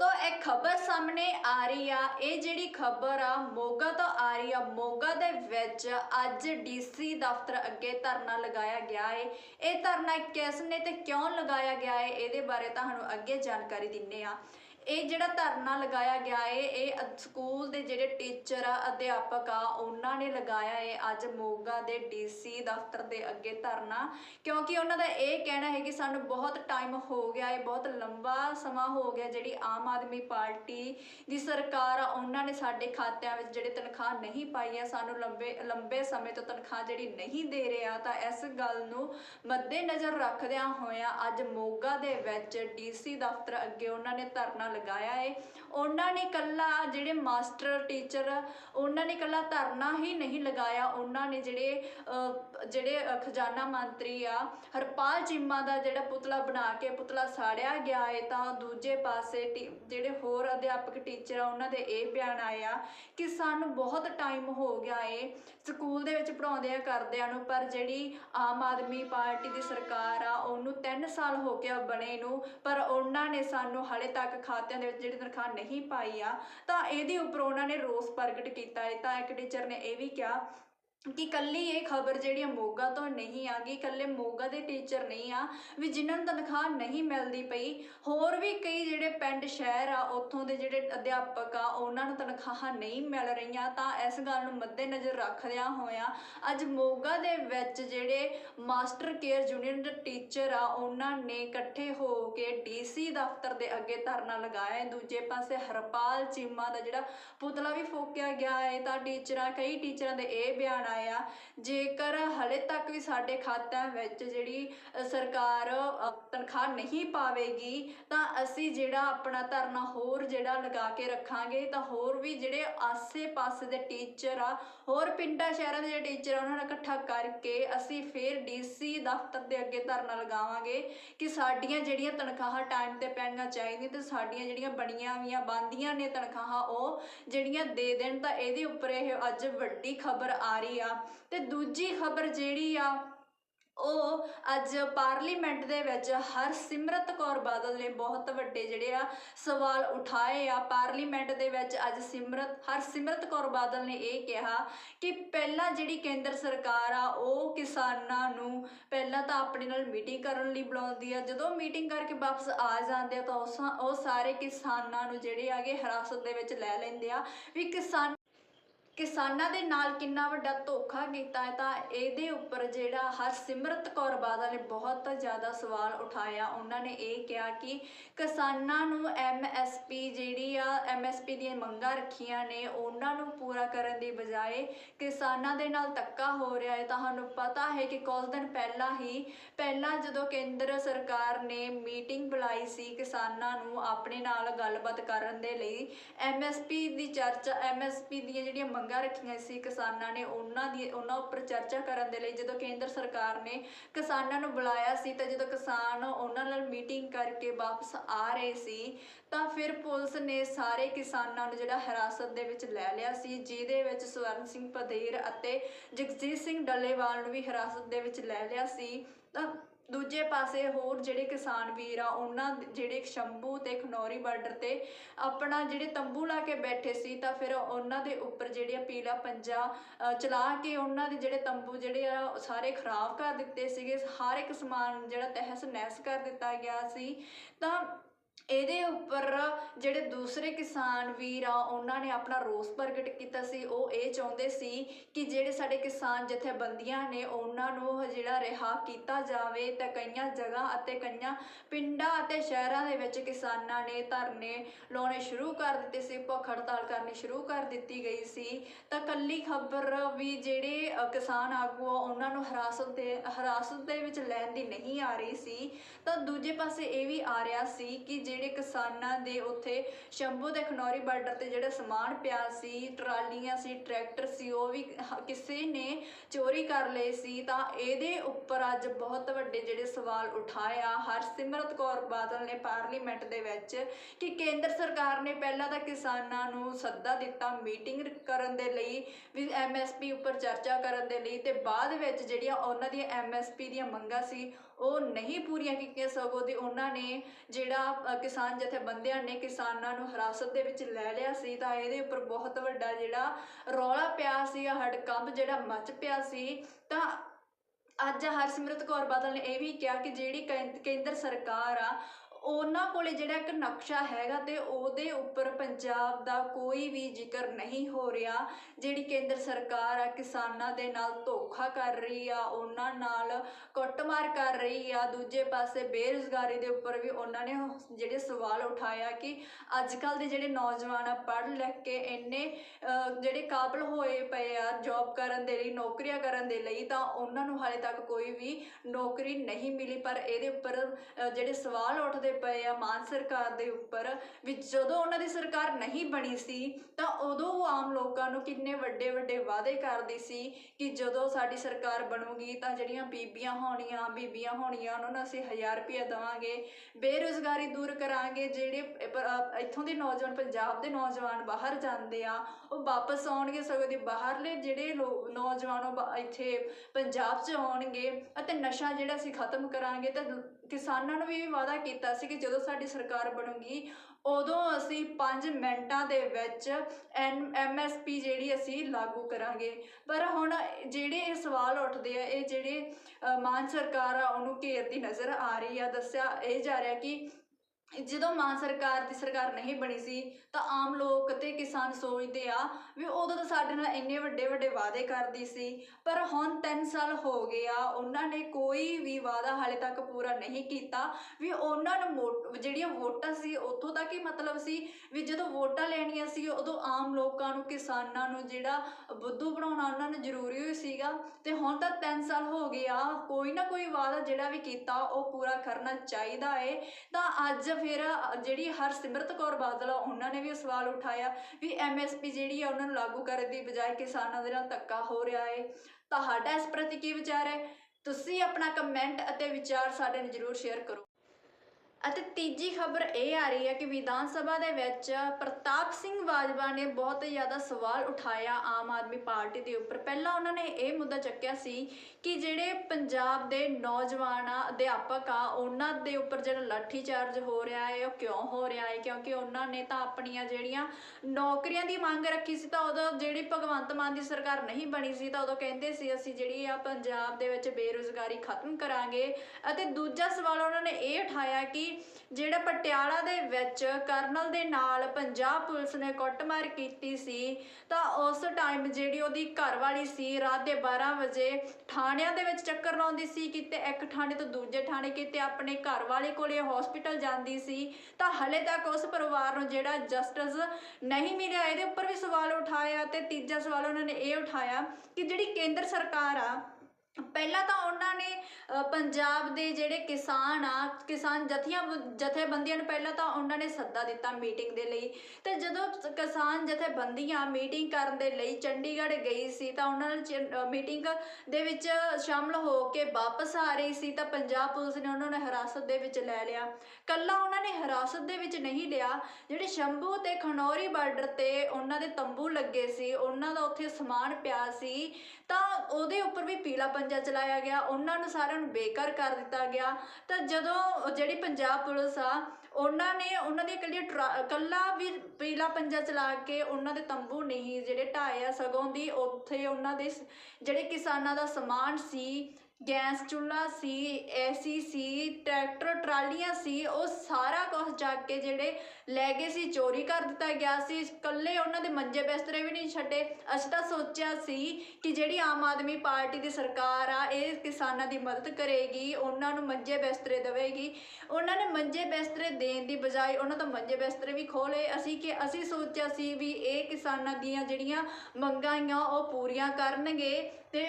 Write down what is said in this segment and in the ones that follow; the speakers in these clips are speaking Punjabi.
ਦੋਸਤੋ ਇਹ ਖਬਰ ਸਾਹਮਣੇ ਆ ਰਹੀ ਆ, ਇਹ ਜਿਹੜੀ ਖਬਰ ਆ, ਮੋਗਾ ਤੋਂ ਆ ਰਹੀ ਆ। ਮੋਗਾ ਦੇ ਵਿੱਚ ਅੱਜ ਡੀਸੀ ਦਫ਼ਤਰ ਅੱਗੇ ਧਰਨਾ ਲਗਾਇਆ ਗਿਆ ਹੈ ਇਹ ਧਰਨਾ ਕਿਸ ਨੇ ਤੇ ਕਿਉਂ ਲਗਾਇਆ ਗਿਆ ਹੈ ਇਹਦੇ ਬਾਰੇ ਤੁਹਾਨੂੰ ਅੱਗੇ ਜਾਣਕਾਰੀ ਦਿੰਨੇ ਆ। ਇਹ ਜਿਹੜਾ ਧਰਨਾ ਲਗਾਇਆ ਗਿਆ ਏ, ਇਹ ਸਕੂਲ ਦੇ ਜਿਹੜੇ ਟੀਚਰ ਆ, ਅਧਿਆਪਕ ਆ, ਉਹਨਾਂ ਨੇ ਲਗਾਇਆ ਏ ਅੱਜ ਮੋਗਾ ਦੇ ਡੀਸੀ ਦਫ਼ਤਰ ਦੇ ਅੱਗੇ ਧਰਨਾ। ਕਿਉਂਕਿ ਉਹਨਾਂ ਦਾ ਇਹ ਕਹਿਣਾ ਹੈ ਕਿ ਸਾਨੂੰ ਬਹੁਤ ਟਾਈਮ ਹੋ ਗਿਆ ਏ, ਬਹੁਤ ਲੰਬਾ ਸਮਾਂ ਹੋ ਗਿਆ ਜਿਹੜੀ ਆਮ ਆਦਮੀ ਪਾਰਟੀ ਦੀ ਸਰਕਾਰ ਆ, ਉਹਨਾਂ ਨੇ ਸਾਡੇ ਖਾਤਿਆਂ ਵਿੱਚ ਜਿਹੜੇ ਤਨਖਾਹ ਨਹੀਂ ਪਾਈ ਆ, ਸਾਨੂੰ ਲੰਬੇ ਲੰਬੇ ਸਮੇਂ ਤੋਂ ਤਨਖਾਹ ਜਿਹੜੀ ਨਹੀਂ ਦੇ ਰਿਹਾ ਤਾਂ ਇਸ ਗੱਲ ਨੂੰ ਮੱਦੇਨਜ਼ਰ ਰੱਖਦਿਆਂ ਹੋਇਆਂ ਅੱਜ ਮੋਗਾ ਦੇ ਵਿੱਚ ਡੀਸੀ ਦਫ਼ਤਰ ਅੱਗੇ ਉਹਨਾਂ ਨੇ ਧਰਨਾ ਲਗਾਇਆ ਏ। ਉਹਨਾਂ ਨੇ ਕੱਲਾ ਜਿਹੜੇ ਮਾਸਟਰ ਟੀਚਰ ਉਹਨਾਂ ਨੇ ਕੱਲਾ ਧਰਨਾ ਹੀ ਨਹੀਂ ਲਗਾਇਆ। ਉਹਨਾਂ ਨੇ ਜਿਹੜੇ ਅਹ, ਜਿਹੜੇ ਖਜ਼ਾਨਾ ਮੰਤਰੀ ਆ, ਹਰਪਾਲ ਚੀਮਾ ਦਾ ਜਿਹੜਾ ਪੁਤਲਾ ਬਣਾ ਕੇ ਪੁਤਲਾ ਸਾੜਿਆ ਗਿਆ ਏ, ਤਾਂ ਦੂਜੇ ਪਾਸੇ ਜਿਹੜੇ ਹੋਰ ਅਧਿਆਪਕ ਟੀਚਰ ਆ, ਉਹਨਾਂ ਦੇ ਇਹ ਬਿਆਨ ਆਏ ਆ ਕਿ ਸਾਨੂੰ ਬਹੁਤ ਟਾਈਮ ਹੋ ਗਿਆ ਏ, ਸਕੂਲ ਦੇ ਵਿੱਚ ਪੜਾਉਂਦੇ ਆ ਕਰਦਿਆਂ ਨੂੰ, ਪਰ ਜਿਹੜੀ ਆਮ ਆਦਮੀ ਪਾਰਟੀ ਦੀ ਸਰਕਾਰ ਆ, ਉਹਨੂੰ 3 ਸਾਲ ਹੋ ਗਿਆ ਬਣੇ ਨੂੰ, ਪਰ ਉਹਨਾਂ ਨੇ ਸਾਨੂੰ ਹਾਲੇ ਤੱਕ ਖਾਤਿਆਂ ਦੇ ਵਿੱਚ ਜਿਹੜੀ ਤਨਖਾਹ ਨਹੀਂ ਪਾਈ ਆ, ਤਾਂ ਇਹਦੇ ਉੱਪਰ ਉਹਨਾਂ ਨੇ ਰੋਸ ਪ੍ਰਗਟ ਕੀਤਾ ਹੈ ਤਾਂ ਇੱਕ ਟੀਚਰ ਨੇ ਇਹ ਵੀ ਕਿਹਾ ਕਿ ਕੱਲੀ ਇਹ ਖਬਰ ਜਿਹੜੀ ਆ ਮੋਗਾ ਤੋਂ ਨਹੀਂ ਆ ਗਈ, ਕੱਲੇ ਮੋਗਾ ਦੇ ਟੀਚਰ ਨਹੀਂ ਆ, ਵੀ ਜਿਨ੍ਹਾਂ ਨੂੰ ਤਨਖਾਹ ਨਹੀਂ ਮਿਲਦੀ ਪਈ, ਹੋਰ ਵੀ ਕਈ ਜਿਹੜੇ ਪਿੰਡ, ਸ਼ਹਿਰ ਆ, ਉੱਥੋਂ ਦੇ ਜਿਹੜੇ ਅਧਿਆਪਕ ਆ, ਉਹਨਾਂ ਨੂੰ ਤਨਖਾਹਾਂ ਨਹੀਂ ਮਿਲ ਰਹੀਆਂ, ਤਾਂ ਇਸ ਗੱਲ ਨੂੰ ਮੱਦੇਨਜ਼ਰ ਰੱਖਦਿਆਂ ਹੋਇਆਂ ਅੱਜ ਮੋਗਾ ਦੇ ਵਿੱਚ ਜਿਹੜੇ ਮਾਸਟਰ ਕੇਅਰ ਯੂਨੀਅਨ ਦੇ ਟੀਚਰ ਆ, ਉਹਨਾਂ ਨੇ ਇਕੱਠੇ ਹੋ ਕੇ ਡੀਸੀ ਦਫ਼ਤਰ ਦੇ ਅੱਗੇ ਧਰਨਾ ਲਗਾਇਆ। ਦੂਜੇ ਪਾਸੇ ਹਰਪਾਲ ਚੀਮਾ ਦਾ ਜਿਹੜਾ ਪੁਤਲਾ ਵੀ ਫੂਕਿਆ ਗਿਆ ਹੈ ਤਾਂ ਟੀਚਰਾਂ, ਕਈ ਟੀਚਰਾਂ ਦੇ ਇਹ ਬਿਆਨ ਆਇਆ ਜੇਕਰ ਹਲੇ ਤੱਕ ਵੀ ਸਾਡੇ ਖਾਤਿਆਂ ਵਿੱਚ ਜਿਹੜੀ ਸਰਕਾਰ ਤਨਖਾਹ ਨਹੀਂ ਪਾਵੇਗੀ, ਤਾਂ ਅਸੀਂ ਜਿਹੜਾ ਆਪਣਾ ਧਰਨਾ ਹੋਰ ਜਿਹੜਾ ਲਗਾ ਕੇ ਰੱਖਾਂਗੇ, ਤਾਂ ਹੋਰ ਵੀ ਜਿਹੜੇ ਆਸੇ-ਪਾਸੇ ਦੇ ਟੀਚਰ ਆ, ਹੋਰ ਪਿੰਡਾਂ, ਸ਼ਹਿਰਾਂ ਦੇ ਜਿਹੜੇ ਟੀਚਰ ਆ, ਉਹਨਾਂ ਨੂੰ ਇਕੱਠਾ ਕਰਕੇ ਅਸੀਂ ਫੇਰ ਡੀਸੀ ਦਫ਼ਤਰ ਦੇ ਅੱਗੇ ਧਰਨਾ ਲਗਾਵਾਂਗੇ ਕਿ ਸਾਡੀਆਂ ਜਿਹੜੀਆਂ ਤਨਖਾਹਾਂ ਟਾਈਮ ਤੇ ਪੈਣੀਆਂ ਚਾਹੀਦੀਆਂ ਤੇ ਸਾਡੀਆਂ ਜਿਹੜੀਆਂ ਬਣੀਆਂ ਵੀਆਂ ਬੰਦੀਆਂ ਨੇ ਤਨਖਾਹਾਂ, ਉਹ ਜਿਹੜੀਆਂ ਦੇ ਦੇਣ, ਤਾਂ ਇਹਦੇ ਉੱਪਰ ਇਹ ਅੱਜ ਵੱਡੀ ਖਬਰ ਆ ਰਹੀ ਆ। ਤੇ ਦੂਜੀ ਖਬਰ ਜਿਹੜੀ ਆ, ਉਹ ਅੱਜ ਪਾਰਲੀਮੈਂਟ ਦੇ ਵਿੱਚ ਹਰਸਿਮਰਤ ਕੌਰ ਬਾਦਲ ਨੇ ਬਹੁਤ ਵੱਡੇ ਜਿਹੜੇ ਆ ਸਵਾਲ ਉਠਾਏ ਆ। ਪਾਰਲੀਮੈਂਟ ਦੇ ਵਿੱਚ ਅੱਜ ਸਿਮਰਤ, ਹਰਸਿਮਰਤ ਕੌਰ ਬਾਦਲ ਨੇ ਇਹ ਕਿਹਾ ਕਿ ਪਹਿਲਾਂ ਜਿਹੜੀ ਕੇਂਦਰ ਸਰਕਾਰ ਆ, ਉਹ ਕਿਸਾਨਾਂ ਨੂੰ ਪਹਿਲਾਂ ਤਾਂ ਆਪਣੇ ਨਾਲ ਮੀਟਿੰਗ ਕਰਨ ਲਈ ਬੁਲਾਉਂਦੀ ਆ। ਜਦੋਂ ਮੀਟਿੰਗ ਕਰਕੇ ਵਾਪਸ ਆ ਜਾਂਦੇ ਆ ਤਾਂ ਉਹ ਉਹ ਸਾਰੇ ਕਿਸਾਨਾਂ ਨੂੰ ਜਿਹੜੇ ਆਗੇ ਹਿਰਾਸਤ ਦੇ ਵਿੱਚ ਲੈ ਲੈਂਦੇ ਆ ਵੀ ਕਿਸਾਨ ਕਿਸਾਨਾਂ ਦੇ ਨਾਲ ਕਿੰਨਾ ਵੱਡਾ ਧੋਖਾ ਕੀਤਾ ਹੈ ਤਾਂ ਇਹਦੇ ਉੱਪਰ ਜਿਹੜਾ ਹਰਸਿਮਰਤ ਕੌਰ ਬਾਦਲ ਨੇ ਬਹੁਤ ਜ਼ਿਆਦਾ ਸਵਾਲ ਉਠਾਇਆ। ਉਹਨਾਂ ਨੇ ਇਹ ਕਿਹਾ ਕਿ ਕਿਸਾਨਾਂ ਨੂੰ ਐਮਐਸਪੀ ਜਿਹੜੀ ਆ ਐਮਐਸਪੀ ਦੀਆਂ ਮੰਗਾਂ ਰੱਖੀਆਂ ਨੇ, ਉਹਨਾਂ ਨੂੰ ਪੂਰਾ ਕਰਨ ਦੀ ਬਜਾਏ ਕਿਸਾਨਾਂ ਦੇ ਨਾਲ ਧੱਕਾ ਹੋ ਰਿਹਾ ਹੈ। ਤੁਹਾਨੂੰ ਪਤਾ ਹੈ ਕਿ ਕੁਝ ਦਿਨ ਪਹਿਲਾਂ ਹੀ, ਪਹਿਲਾਂ ਜਦੋਂ ਕੇਂਦਰ ਸਰਕਾਰ ਨੇ ਮੀਟਿੰਗ ਬੁਲਾਈ ਸੀ ਕਿਸਾਨਾਂ ਨੂੰ ਆਪਣੇ ਨਾਲ ਗੱਲਬਾਤ ਕਰਨ ਦੇ ਲਈ ਐਮਐਸਪੀ ਦੀ ਚਰਚਾ ਐਮਐਸਪੀ ਦੀਆਂ ਜਿਹੜੀਆਂ ਮੰਗਾਂ ਰੱਖੀਆਂ ਸੀ ਕਿਸਾਨਾਂ ਨੇ, ਉਹਨਾਂ ਦੀ, ਉਹਨਾਂ ਉੱਪਰ ਚਰਚਾ ਕਰਨ ਦੇ ਲਈ ਜਦੋਂ ਕੇਂਦਰ ਸਰਕਾਰ ਨੇ ਕਿਸਾਨਾਂ ਨੂੰ ਬੁਲਾਇਆ ਸੀ ਤਾਂ ਜਦੋਂ ਕਿਸਾਨ ਉਹਨਾਂ ਨਾਲ ਮੀਟਿੰਗ ਕਰਕੇ ਵਾਪਸ ਆ ਰਹੇ ਸੀ, ਤਾਂ ਫਿਰ ਪੁਲਿਸ ਨੇ ਸਾਰੇ ਕਿਸਾਨਾਂ ਨੂੰ ਜਿਹੜਾ ਹਿਰਾਸਤ ਦੇ ਵਿੱਚ ਲੈ ਲਿਆ ਸੀ, ਜਿਹਦੇ ਵਿੱਚ ਸਵਰਨ ਸਿੰਘ ਪਧੇਰ ਅਤੇ ਜਗਜੀਤ ਸਿੰਘ ਡੱਲੇਵਾਲ ਨੂੰ ਵੀ ਹਿਰਾਸਤ ਦੇ ਵਿੱਚ ਲੈ ਲਿਆ ਸੀ। ਤਾਂ ਦੂਜੇ ਪਾਸੇ ਹੋਰ ਜਿਹੜੇ ਕਿਸਾਨ ਵੀਰ ਆ, ਉਹਨਾਂ ਜਿਹੜੇ ਸ਼ੰਭੂ ਤੇ ਖਨੌਰੀ ਬਾਰਡਰ ਤੇ ਆਪਣਾ ਜਿਹੜੇ ਤੰਬੂ ਲਾ ਕੇ ਬੈਠੇ ਸੀ, ਤਾਂ ਫਿਰ ਉਹਨਾਂ ਦੇ ਉੱਪਰ ਜਿਹੜੀਆਂ ਪੀਲਾ ਪੰਜਾ ਚਲਾ ਕੇ ਉਹਨਾਂ ਦੇ ਜਿਹੜੇ ਤੰਬੂ ਜਿਹੜੇ ਆ ਸਾਰੇ ਖਰਾਬ ਕਰ ਦਿੱਤੇ ਸੀਗੇ। ਹਰ ਇੱਕ ਸਮਾਨ ਜਿਹੜਾ ਤਹਿਸ ਨਹਿਸ ਕਰ ਦਿੱਤਾ ਗਿਆ ਸੀ। ਤਾਂ ਇਹਦੇ ਉੱਪਰ ਜਿਹੜੇ ਦੂਸਰੇ ਕਿਸਾਨ ਵੀਰ ਆ, ਉਹਨਾਂ ਨੇ ਆਪਣਾ ਰੋਸ ਪ੍ਰਗਟ ਕੀਤਾ ਸੀ। ਉਹ ਇਹ ਚਾਹੁੰਦੇ ਸੀ ਕਿ ਜਿਹੜੇ ਸਾਡੇ ਕਿਸਾਨ ਜਥੇਬੰਦੀਆਂ ਨੇ, ਉਹਨਾਂ ਨੂੰ ਜਿਹੜਾ ਰਿਹਾ ਕੀਤਾ ਜਾਵੇ ਤਾਂ ਕਈਆਂ ਜਗ੍ਹਾ ਅਤੇ ਕਈਆਂ ਪਿੰਡਾਂ ਅਤੇ ਸ਼ਹਿਰਾਂ ਦੇ ਵਿੱਚ ਕਿਸਾਨਾਂ ਨੇ ਧਰਨੇ ਲਾਉਣੇ ਸ਼ੁਰੂ ਕਰ ਦਿੱਤੇ ਸੀ, ਭੁੱਖ ਹੜਤਾਲ ਕਰਨੀ ਸ਼ੁਰੂ ਕਰ ਦਿੱਤੀ ਗਈ ਸੀ। ਤਾਂ ਕੱਲੀ ਖਬਰ ਵੀ ਜਿਹੜੇ ਕਿਸਾਨ ਆਗੂ ਆ, ਉਹਨਾਂ ਨੂੰ ਹਰਾਸਤ ਦੇ ਹਰਾਸਤ ਦੇ ਵਿੱਚ ਲੈਣ ਦੀ ਨਹੀਂ ਆ ਰਹੀ ਸੀ। ਤਾਂ ਦੂਜੇ ਪਾਸੇ ਇਹ ਵੀ ਆ ਰਿਹਾ ਸੀ ਕਿ ਜਿਹੜੇ ਕਿਸਾਨਾਂ ਦੇ ਉੱਥੇ ਸ਼ੰਭੂ ਦੇ ਖਨੌਰੀ ਬਾਰਡਰ ਤੇ ਜਿਹੜਾ ਸਮਾਨ ਪਿਆ ਸੀ, ਟਰਾਲੀਆਂ ਸੀ, ਟਰੈਕਟਰ ਸੀ, ਉਹ ਵੀ ਕਿਸੇ ਨੇ ਚੋਰੀ ਕਰ ਲਏ ਸੀ, ਤਾਂ ਇਹਦੇ ਉੱਪਰ ਅੱਜ ਬਹੁਤ ਵੱਡੇ ਜਿਹੜੇ ਸਵਾਲ ਉਠਾਇਆ ਹਰਸਿਮਰਤ ਕੌਰ ਬਾਦਲ ਨੇ ਪਾਰਲੀਮੈਂਟ ਦੇ ਵਿੱਚ ਕਿ ਕੇਂਦਰ ਸਰਕਾਰ ਨੇ ਪਹਿਲਾਂ ਤਾਂ ਕਿਸਾਨਾਂ ਨੂੰ ਸੱਦਾ ਦਿੱਤਾ ਮੀਟਿੰਗ ਕਰਨ ਦੇ ਲਈ, ਵੀ ਐਮਐਸਪੀ ਉੱਪਰ ਚਰਚਾ ਕਰਨ ਦੇ ਲਈ, ਤੇ ਬਾਅਦ ਵਿੱਚ ਜਿਹੜੀਆਂ ਉਹਨਾਂ ਦੀਆਂ ਐਮਐਸਪੀ ਦੀਆਂ ਮੰਗਾਂ ਸੀ ਉਹ ਨਹੀਂ ਪੂਰੀਆਂ ਕੀਤੀਆਂ ਸਗੋਂ ਦੀ ਉਹਨਾਂ ਨੇ ਜਿਹੜਾ ਕਿਸਾਨ ਜਥੇਬੰਦੀਆਂ ਨੇ ਕਿਸਾਨਾਂ ਨੂੰ ਹਿਰਾਸਤ ਦੇ ਵਿੱਚ ਲੈ ਲਿਆ ਸੀ, ਤਾਂ ਇਹਦੇ ਉੱਪਰ ਬਹੁਤ ਵੱਡਾ ਜਿਹੜਾ ਰੌਲਾ ਪਿਆ ਸੀ ਹੜਕੰਪ ਜਿਹੜਾ ਮੱਚ ਪਿਆ ਸੀ, ਤਾਂ ਅੱਜ ਹਰਸਿਮਰਤ ਕੌਰ ਬਾਦਲ ਨੇ ਇਹ ਵੀ ਕਿਹਾ ਕਿ ਜਿਹੜੀ ਕੇਂਦਰ ਸਰਕਾਰ ਆ ਉਹਨਾਂ ਕੋਲੇ ਜਿਹੜਾ ਇੱਕ ਨਕਸ਼ਾ ਹੈਗਾ ਤੇ ਉਹਦੇ ਉੱਪਰ ਪੰਜਾਬ ਦਾ ਕੋਈ ਵੀ ਜ਼ਿਕਰ ਨਹੀਂ ਹੋ ਰਿਹਾ, ਜਿਹੜੀ ਕੇਂਦਰ ਸਰਕਾਰ ਆ ਕਿਸਾਨਾਂ ਦੇ ਨਾਲ ਧੋਖਾ ਕਰ ਰਹੀ ਆ, ਉਹਨਾਂ ਨਾਲ ਕੁੱਟਮਾਰ ਕਰ ਰਹੀ ਆ, ਦੂਜੇ ਪਾਸੇ ਬੇਰੁਜ਼ਗਾਰੀ ਦੇ ਉੱਪਰ ਵੀ ਉਹਨਾਂ ਨੇ ਜਿਹੜੇ ਸਵਾਲ ਉਠਾਇਆ ਕਿ ਅੱਜ ਕੱਲ ਦੇ ਜਿਹੜੇ ਨੌਜਵਾਨ ਆ ਪੜ੍ਹ ਲਿਖ ਕੇ ਇੰਨੇ ਜਿਹੜੇ ਕਾਬਲ ਹੋਏ ਪਏ ਆ ਜੌਬ ਕਰਨ ਦੇ ਲਈ, ਨੌਕਰੀਆਂ ਕਰਨ ਦੇ ਲਈ, ਤਾਂ ਉਹਨਾਂ ਨੂੰ ਹਾਲੇ ਤੱਕ ਕੋਈ ਵੀ ਨੌਕਰੀ ਨਹੀਂ ਮਿਲੀ, ਪਰ ਇਹਦੇ ਉੱਪਰ ਜਿਹੜੇ ਸਵਾਲ ਉੱਠਦੇ ਪਏ ਆ ਮਾਨ ਸਰਕਾਰ ਦੇ ਉੱਪਰ ਵੀ ਜਦੋਂ ਉਹਨਾਂ ਦੀ ਸਰਕਾਰ ਨਹੀਂ ਬਣੀ ਸੀ, ਤਾਂ ਉਦੋਂ ਉਹ ਆਮ ਲੋਕਾਂ ਨੂੰ ਕਿੰਨੇ ਵੱਡੇ ਵੱਡੇ ਵਾਅਦੇ ਕਰਦੀ ਸੀ ਕਿ ਜਦੋਂ ਸਾਡੀ ਸਰਕਾਰ ਬਣੂਗੀ ਤਾਂ ਜਿਹੜੀਆਂ ਬੀਬੀਆਂ ਹੋਣੀਆਂ ਬੀਬੀਆਂ ਹੋਣੀਆਂ, ਉਹਨਾਂ ਨੂੰ ਅਸੀਂ 1000 ਰੁਪਏ ਦੇਵਾਂਗੇ, ਬੇਰੁਜ਼ਗਾਰੀ ਦੂਰ ਕਰਾਂਗੇ, ਜਿਹੜੇ ਇੱਥੋਂ ਦੇ ਨੌਜਵਾਨ, ਪੰਜਾਬ ਦੇ ਨੌਜਵਾਨ ਬਾਹਰ ਜਾਂਦੇ ਆ, ਉਹ ਵਾਪਸ ਆਉਣਗੇ ਸਗੋਂ ਦੀ ਬਾਹਰਲੇ ਜਿਹੜੇ ਲੋ- ਨੌਜਵਾਨ ਉਹ ਇੱਥੇ ਪੰਜਾਬ 'ਚ ਆਉਣਗੇ, ਅਤੇ ਨਸ਼ਾ ਜਿਹੜਾ ਅਸੀਂ ਖਤਮ ਕਰਾਂਗੇ, ਤਾਂ ਕਿਸਾਨਾਂ ਨੂੰ ਵੀ ਵਾਅਦਾ ਕੀਤਾ ਸੀ ਕਿ ਜਦੋਂ ਸਾਡੀ ਸਰਕਾਰ ਬਣੂਗੀ, ਉਦੋਂ ਅਸੀਂ 5 ਮਿੰਟਾਂ ਦੇ ਵਿੱਚ ਐਨ ਐਮਐਸਪੀ ਜਿਹੜੀ ਅਸੀਂ ਲਾਗੂ ਕਰਾਂਗੇ। ਪਰ ਹੁਣ ਜਿਹੜੇ ਇਹ ਸਵਾਲ ਉੱਠਦੇ ਆ, ਇਹ ਜਿਹੜੇ ਮਾਨ ਸਰਕਾਰ ਆ, ਉਹਨੂੰ ਘੇਰਦੀ ਨਜ਼ਰ ਆ ਰਹੀ ਆ, ਦੱਸਿਆ, ਇਹ ਜਾ ਰਿਹਾ ਕਿ ਜਦੋਂ ਮਾਨ ਸਰਕਾਰ ਦੀ ਸਰਕਾਰ ਨਹੀਂ ਬਣੀ ਸੀ, ਤਾਂ ਆਮ ਲੋਕ ਅਤੇ ਕਿਸਾਨ ਸੋਚਦੇ ਆ ਵੀ ਉਦੋਂ ਤਾਂ ਸਾਡੇ ਨਾਲ ਇੰਨੇ ਵੱਡੇ ਵੱਡੇ ਵਾਅਦੇ ਕਰਦੀ ਸੀ, ਪਰ ਹੁਣ 3 ਸਾਲ ਹੋ ਗਏ ਆ, ਉਹਨਾਂ ਨੇ ਕੋਈ ਵੀ ਵਾਅਦਾ ਹਾਲੇ ਤੱਕ ਪੂਰਾ ਨਹੀਂ ਕੀਤਾ ਵੀ ਉਹਨਾਂ ਨੂੰ ਮੋਟ- ਜਿਹੜੀਆਂ ਵੋਟਾਂ ਸੀ, ਉੱਥੋਂ ਤੱਕ ਹੀ ਮਤਲਬ ਸੀ ਵੀ ਜਦੋਂ ਵੋਟਾਂ ਲੈਣੀਆਂ ਸੀ, ਉਦੋਂ ਆਮ ਲੋਕਾਂ ਨੂੰ, ਕਿਸਾਨਾਂ ਨੂੰ ਜਿਹੜਾ ਬੁੱਧੂ ਬਣਾਉਣਾ ਉਹਨਾਂ ਨੂੰ ਜ਼ਰੂਰੀ ਹੋਈ ਸੀਗਾ ਤੇ ਹੁਣ ਤਾਂ 3 ਸਾਲ ਹੋ ਗਏ ਆ, ਕੋਈ ਨਾ ਕੋਈ ਵਾਅਦਾ ਜਿਹੜਾ ਵੀ ਕੀਤਾ ਉਹ ਪੂਰਾ ਕਰਨਾ ਚਾਹੀਦਾ ਏ। ਤਾਂ ਅੱਜ ਫਿਰ ਜਿਹੜੀ ਹਰਸਿਮਰਤ ਕੌਰ ਬਾਦਲ ਆ, ਉਹਨਾਂ ਨੇ ਵੀ ਸਵਾਲ ਉਠਾਇਆ ਵੀ ਐਮਐਸਪੀ ਜਿਹੜੀ ਆ, ਉਹਨਾਂ ਨੂੰ ਲਾਗੂ ਕਰਨ ਦੀ ਬਜਾਏ ਕਿਸਾਨਾਂ ਦੇ ਨਾਲ ਧੱਕਾ ਹੋ ਰਿਹਾ ਏ। ਤੁਹਾਡਾ ਇਸ ਪ੍ਰਤੀ ਕੀ ਵਿਚਾਰ ਹੈ ਤੁਸੀਂ ਆਪਣਾ ਕਮੈਂਟ ਅਤੇ ਵਿਚਾਰ ਸਾਡੇ ਨਾਲ ਜਰੂਰ ਸ਼ੇਅਰ ਕਰੋ। ਅਤੇ ਤੀਜੀ ਖਬਰ ਇਹ ਆ ਰਹੀ ਹੈ ਕਿ ਵਿਧਾਨ ਸਭਾ ਦੇ ਵਿੱਚ ਪ੍ਰਤਾਪ ਸਿੰਘ ਬਾਜਵਾ ਨੇ ਬਹੁਤ ਜ਼ਿਆਦਾ ਸਵਾਲ ਉਠਾਇਆ ਆਮ ਆਦਮੀ ਪਾਰਟੀ ਦੇ ਉੱਪਰ। ਪਹਿਲਾਂ ਉਹਨਾਂ ਨੇ ਇਹ ਮੁੱਦਾ ਚੱਕਿਆ ਸੀ ਕਿ ਜਿਹੜੇ ਪੰਜਾਬ ਦੇ ਨੌਜਵਾਨ ਆ, ਅਧਿਆਪਕ ਆ, ਉਹਨਾਂ ਦੇ ਉੱਪਰ ਜਿਹੜਾ ਲਾਠੀ ਚਾਰਜ ਹੋ ਰਿਹਾ ਹੈ, ਉਹ ਕਿਉਂ ਹੋ ਰਿਹਾ ਹੈ? ਕਿਉਂਕਿ ਉਹਨਾਂ ਨੇ ਤਾਂ ਆਪਣੀਆਂ ਜਿਹੜੀਆਂ ਨੌਕਰੀਆਂ ਦੀ ਮੰਗ ਰੱਖੀ ਸੀ, ਤਾਂ ਉਦੋਂ ਜਿਹੜੀ ਭਗਵੰਤ ਮਾਨ ਦੀ ਸਰਕਾਰ ਨਹੀਂ ਬਣੀ ਸੀ, ਤਾਂ ਉਦੋਂ ਕਹਿੰਦੇ ਸੀ ਅਸੀਂ ਜਿਹੜੀ ਆ ਪੰਜਾਬ ਦੇ ਵਿੱਚ ਬੇਰੁਜ਼ਗਾਰੀ ਖਤਮ ਕਰਾਂਗੇ। ਅਤੇ ਦੂਜਾ ਸਵਾਲ ਉਹਨਾਂ ਨੇ ਇਹ ਉਠਾਇਆ ਕਿ ਜਿਹੜਾ ਪਟਿਆਲਾ ਦੇ ਵਿੱਚ ਕਰਨਲ ਦੇ ਨਾਲ ਪੰਜਾਬ ਪੁਲਿਸ ਨੇ ਕੁੱਟਮਾਰ ਕੀਤੀ ਸੀ, ਤਾਂ ਉਸ ਟਾਈਮ ਜਿਹੜੀ ਉਹਦੀ ਘਰਵਾਲੀ ਸੀ, ਰਾਤ ਦੇ 12 ਵਜੇ ਥਾਣਿਆਂ ਦੇ ਵਿੱਚ ਚੱਕਰ ਲਾਉਂਦੀ ਸੀ, ਕਿਤੇ ਇੱਕ ਥਾਣੇ ਤੋਂ ਦੂਜੇ ਥਾਣੇ ਕਿਤੇ ਆਪਣੇ ਘਰਵਾਲੇ ਕੋਲੇ ਹਸਪੀਟਲ ਜਾਂਦੀ ਸੀ, ਤਾਂ ਹਲੇ ਤੱਕ ਉਸ ਪਰਿਵਾਰ ਨੂੰ ਜਿਹੜਾ ਜਸਟਿਸ ਨਹੀਂ ਮਿਲਿਆ, ਇਹਦੇ ਉੱਪਰ ਵੀ ਸਵਾਲ ਉਠਾਇਆ ਤੇ ਤੀਜਾ ਸਵਾਲ ਉਹਨਾਂ ਨੇ ਇਹ ਉਠਾਇਆ ਕਿ ਜਿਹੜੀ ਕੇਂਦਰ ਸਰਕਾਰ ਆ ਪਹਿਲਾਂ ਤਾਂ ਉਹਨਾਂ ਨੇ ਪੰਜਾਬ ਦੇ ਜਿਹੜੇ ਕਿਸਾਨ ਆ, ਕਿਸਾਨ ਜਥੀਆਂ, ਜਥੇਬੰਦੀਆਂ ਨੂੰ ਪਹਿਲਾਂ ਤਾਂ ਉਹਨਾਂ ਨੇ ਸੱਦਾ ਦਿੱਤਾ ਮੀਟਿੰਗ ਦੇ ਲਈ। ਤੇ ਜਦੋਂ ਕਿਸਾਨ ਜਥੇਬੰਦੀਆਂ ਮੀਟਿੰਗ ਕਰਨ ਦੇ ਲਈ ਚੰਡੀਗੜ੍ਹ ਗਈ ਸੀ ਤਾਂ ਉਹਨਾਂ ਨੇ ਮੀਟਿੰਗ ਦੇ ਵਿੱਚ ਸ਼ਾਮਲ ਹੋ ਕੇ ਵਾਪਸ ਆ ਰਹੀ ਸੀ ਤਾਂ ਪੰਜਾਬ ਪੁਲਿਸ ਨੇ ਉਹਨਾਂ ਨੂੰ ਹਿਰਾਸਤ ਦੇ ਵਿੱਚ ਲੈ ਲਿਆ। ਕੱਲਾ ਉਹਨਾਂ ਨੇ ਹਿਰਾਸਤ ਦੇ ਵਿੱਚ ਨਹੀਂ ਲਿਆ। ਜਿਹੜੇ ਸ਼ੰਭੂ ਤੇ ਖਨੌਰੀ ਬਾਰਡਰ ਤੇ ਉਹਨਾਂ ਦੇ ਤੰਬੂ ਲੱਗੇ ਸੀ, ਉਹਨਾਂ ਦਾ ਉੱਥੇ ਸਮਾਨ ਪਿਆ ਸੀ ਤਾਂ ਉਹਦੇ ਉੱਪਰ ਵੀ ਪੀਲਾ ਪੰਜਾ ਚਲਾਇਆ ਗਿਆ, ਉਹਨਾਂ ਨੂੰ ਸਾਰਿਆਂ ਨੂੰ ਬੇਕਾਰ ਕਰ ਦਿੱਤਾ ਗਿਆ। ਤਾਂ ਜਦੋਂ ਜਿਹੜੀ ਪੰਜਾਬ ਪੁਲਿਸ ਆ, ਉਹਨਾਂ ਨੇ ਉਹਨਾਂ ਦੀ ਇਕੱਲੀ ਕੱਲਾ ਵੀ ਪੀਲਾ ਪੰਜਾ ਚਲਾ ਕੇ ਉਹਨਾਂ ਦੇ ਤੰਬੂ ਨਹੀਂ, ਜਿਹੜੇ ਢਾਏ ਆ ਸਗੋਂ ਦੀ ਉੱਥੇ ਉਹਨਾਂ ਦੇ ਜਿਹੜੇ ਕਿਸਾਨਾਂ ਦਾ ਸਮਾਨ ਸੀ ਗੈਸ ਚੁੱਲ੍ਹਾ ਸੀ, ਏਸੀ ਸੀ, ਟਰੈਕਟਰ, ਟਰਾਲੀਆਂ ਸੀ, ਉਹ ਸਾਰਾ ਕੁਝ ਚੱਕ ਕੇ ਜਿਹੜੇ ਲੈ ਗਏ ਸੀ, ਚੋਰੀ ਕਰ ਦਿੱਤਾ ਗਿਆ ਸੀ। ਇਕੱਲੇ ਉਹਨਾਂ ਦੇ ਮੰਜੇ ਬਿਸਤਰੇ ਵੀ ਨਹੀਂ ਛੱਡੇ। ਅਸੀਂ ਤਾਂ ਸੋਚਿਆ ਸੀ ਕਿ ਜਿਹੜੀ ਆਮ ਆਦਮੀ ਪਾਰਟੀ ਦੀ ਸਰਕਾਰ ਆ, ਇਹ ਕਿਸਾਨਾਂ ਦੀ ਮਦਦ ਕਰੇਗੀ, ਉਹਨਾਂ ਨੂੰ ਮੰਜੇ ਬਿਸਤਰੇ ਦੇਵੇਗੀ। ਉਹਨਾਂ ਨੇ ਮੰਜੇ ਬਿਸਤਰੇ ਦੇਣ ਦੀ ਬਜਾਏ ਉਹਨਾਂ ਤੋਂ ਮੰਜੇ ਬਿਸਤਰੇ ਵੀ ਖੋਹ ਲਏ। ਅਸੀਂ ਕਿ, ਅਸੀਂ ਸੋਚਿਆ ਸੀ ਵੀ ਇਹ ਕਿਸਾਨਾਂ ਦੀਆਂ ਜਿਹੜੀਆਂ ਮੰਗਾਂ ਆ ਉਹ ਪੂਰੀਆਂ ਕਰਨਗੇ ਤੇ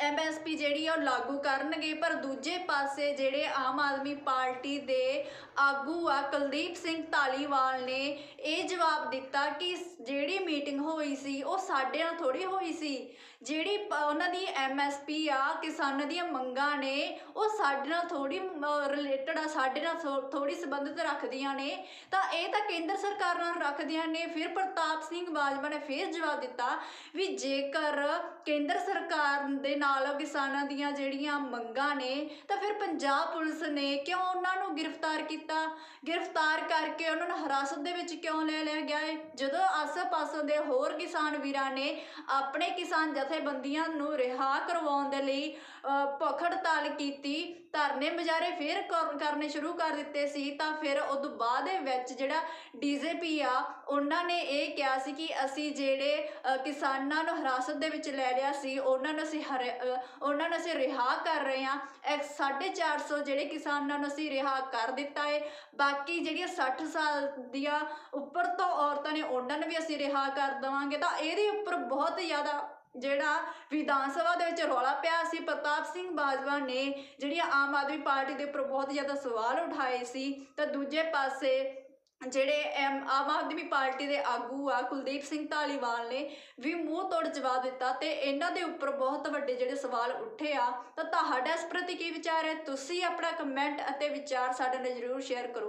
ਐਮਐਸਪੀ ਜਿਹੜੀ ਆ ਉਹ ਲਾਗੂ ਕਰਨਗੇ, ਪਰ ਦੂਜੇ ਪਾਸੇ ਜਿਹੜੇ ਆਮ ਆਦਮੀ ਪਾਰਟੀ ਦੇ ਆਗੂ ਆ, ਕੁਲਦੀਪ ਸਿੰਘ ਧਾਲੀਵਾਲ ਨੇ ਇਹ ਜਵਾਬ ਦਿੱਤਾ ਕਿ ਜਿਹੜੀ ਮੀਟਿੰਗ ਹੋਈ ਸੀ, ਉਹ ਸਾਡੇ ਨਾਲ ਥੋੜੀ ਹੋਈ ਸੀ। ਜਿਹੜੀ ਉਹਨਾਂ ਦੀ ਐਮਐਸਪੀ ਆ, ਕਿਸਾਨਾਂ ਦੀਆਂ ਮੰਗਾਂ ਨੇ, ਉਹ ਸਾਡੇ ਨਾਲ ਥੋੜੀ ਰਿਲੇਟਡ ਆ, ਸਾਡੇ ਨਾਲ ਥੋੜੀ ਸੰਬੰਧਿਤ ਰੱਖਦੀਆਂ ਨੇ। ਤਾਂ ਇਹ ਤਾਂ ਕੇਂਦਰ ਸਰਕਾਰ ਨਾਲ ਰੱਖਦੀਆਂ ਨੇ, ਫਿਰ ਪ੍ਰਤਾਪ ਸਿੰਘ ਬਾਜਵਾ ਨੇ ਫਿਰ ਜਵਾਬ ਦਿੱਤਾ ਵੀ ਜੇਕਰ ਕੇਂਦਰ ਸਰਕਾਰ ਦੇ ਨਾਲ ਕਿਸਾਨਾਂ ਦੀਆਂ ਜਿਹੜੀਆਂ ਮੰਗਾਂ ਨੇ, ਤਾਂ ਫਿਰ ਪੰਜਾਬ ਪੁਲਿਸ ਨੇ ਕਿਉਂ ਉਹਨਾਂ ਨੂੰ ਗ੍ਰਿਫਤਾਰ ਕੀਤਾ? ਗ੍ਰਿਫਤਾਰ ਕਰਕੇ ਉਹਨਾਂ ਨੂੰ ਹਿਰਾਸਤ ਦੇ ਵਿੱਚ ਕਿਉਂ ਲੈ ਲਿਆ ਗਿਆ ਹੈ ਜਦੋਂ ਆਸ-ਪਾਸੋਂ ਦੇ ਹੋਰ ਕਿਸਾਨ ਵੀਰਾਂ ਨੇ ਆਪਣੇ ਕਿਸਾਨ ਜਥੇ ਜਥੇਬੰਦੀਆਂ ਨੂੰ ਰਿਹਾ ਕਰਵਾਉਣ ਦੇ ਲਈ ਅ, ਭੁੱਖ ਹੜਤਾਲ ਕੀਤੀ। ਧਰਨੇ ਮੁਜ਼ਾਹਰੇ ਫਿਰ ਕਰਨੇ ਸ਼ੁਰੂ ਕਰ ਦਿੱਤੇ ਸੀ। ਤਾਂ ਫਿਰ ਉਦੋਂ ਬਾਅਦ ਦੇ ਵਿੱਚ ਜਿਹੜਾ ਡੀਜੇਪੀ ਆ ਉਹਨਾਂ ਨੇ ਇਹ ਕਿਹਾ ਸੀ ਕਿ ਅਸੀਂ ਜਿਹੜੇ ਕਿਸਾਨਾਂ ਨੂੰ ਹਿਰਾਸਤ ਦੇ ਵਿੱਚ ਲੈ ਲਿਆ ਸੀ ਉਹਨਾਂ ਨੂੰ ਅਸੀਂ ਹਰੇ- ਉਹਨਾਂ ਨੂੰ ਅਸੀਂ ਰਿਹਾ ਕਰ ਰਹੇ ਹਾਂ। 450 ਜਿਹੜੇ ਕਿਸਾਨਾਂ ਨੂੰ ਅਸੀਂ ਰਿਹਾ ਕਰ ਦਿੱਤਾ ਹੈ ਬਾਕੀ ਜਿਹੜੀਆਂ 60 ਸਾਲ ਦੀਆਂ ਉੱਪਰ ਤੋਂ ਔਰਤਾਂ ਨੇ ਉਹਨਾਂ ਨੂੰ ਵੀ ਅਸੀਂ ਰਿਹਾ ਕਰ ਦੇਵਾਂਗੇ। ਤਾਂ ਇਹਦੇ ਉੱਪਰ ਬਹੁਤ ਜ਼ਿਆਦਾ ਜਿਹੜਾ ਵਿਧਾਨ ਸਭਾ ਦੇ ਵਿੱਚ ਰੌਲਾ ਪਿਆ ਸੀ, ਪ੍ਰਤਾਪ ਸਿੰਘ ਬਾਜਵਾ ਨੇ ਜਿਹੜੀਆਂ ਆਮ ਆਦਮੀ ਪਾਰਟੀ ਦੇ ਉੱਪਰ ਬਹੁਤ ਜ਼ਿਆਦਾ ਸਵਾਲ ਉਠਾਏ ਸੀ, ਤਾਂ ਦੂਜੇ ਪਾਸੇ ਜਿਹੜੇ ਐਮ- ਆਮ ਆਦਮੀ ਪਾਰਟੀ ਦੇ ਆਗੂ ਆ, ਕੁਲਦੀਪ ਸਿੰਘ ਧਾਲੀਵਾਲ ਨੇ ਵੀ ਮੂੰਹ ਤੋੜ ਜਵਾਬ ਦਿੱਤਾ ਤੇ ਇਹਨਾਂ ਦੇ ਉੱਪਰ ਬਹੁਤ ਵੱਡੇ ਜਿਹੜੇ ਸਵਾਲ ਉੱਠੇ ਆ, ਤਾਂ ਤੁਹਾਡਾ ਇਸ ਪ੍ਰਤੀ ਕੀ ਵਿਚਾਰ ਹੈ? ਤੁਸੀਂ ਆਪਣਾ ਕਮੈਂਟ ਅਤੇ ਵਿਚਾਰ ਸਾਡੇ ਨਾਲ ਜ਼ਰੂਰ ਸ਼ੇਅਰ ਕਰੋ।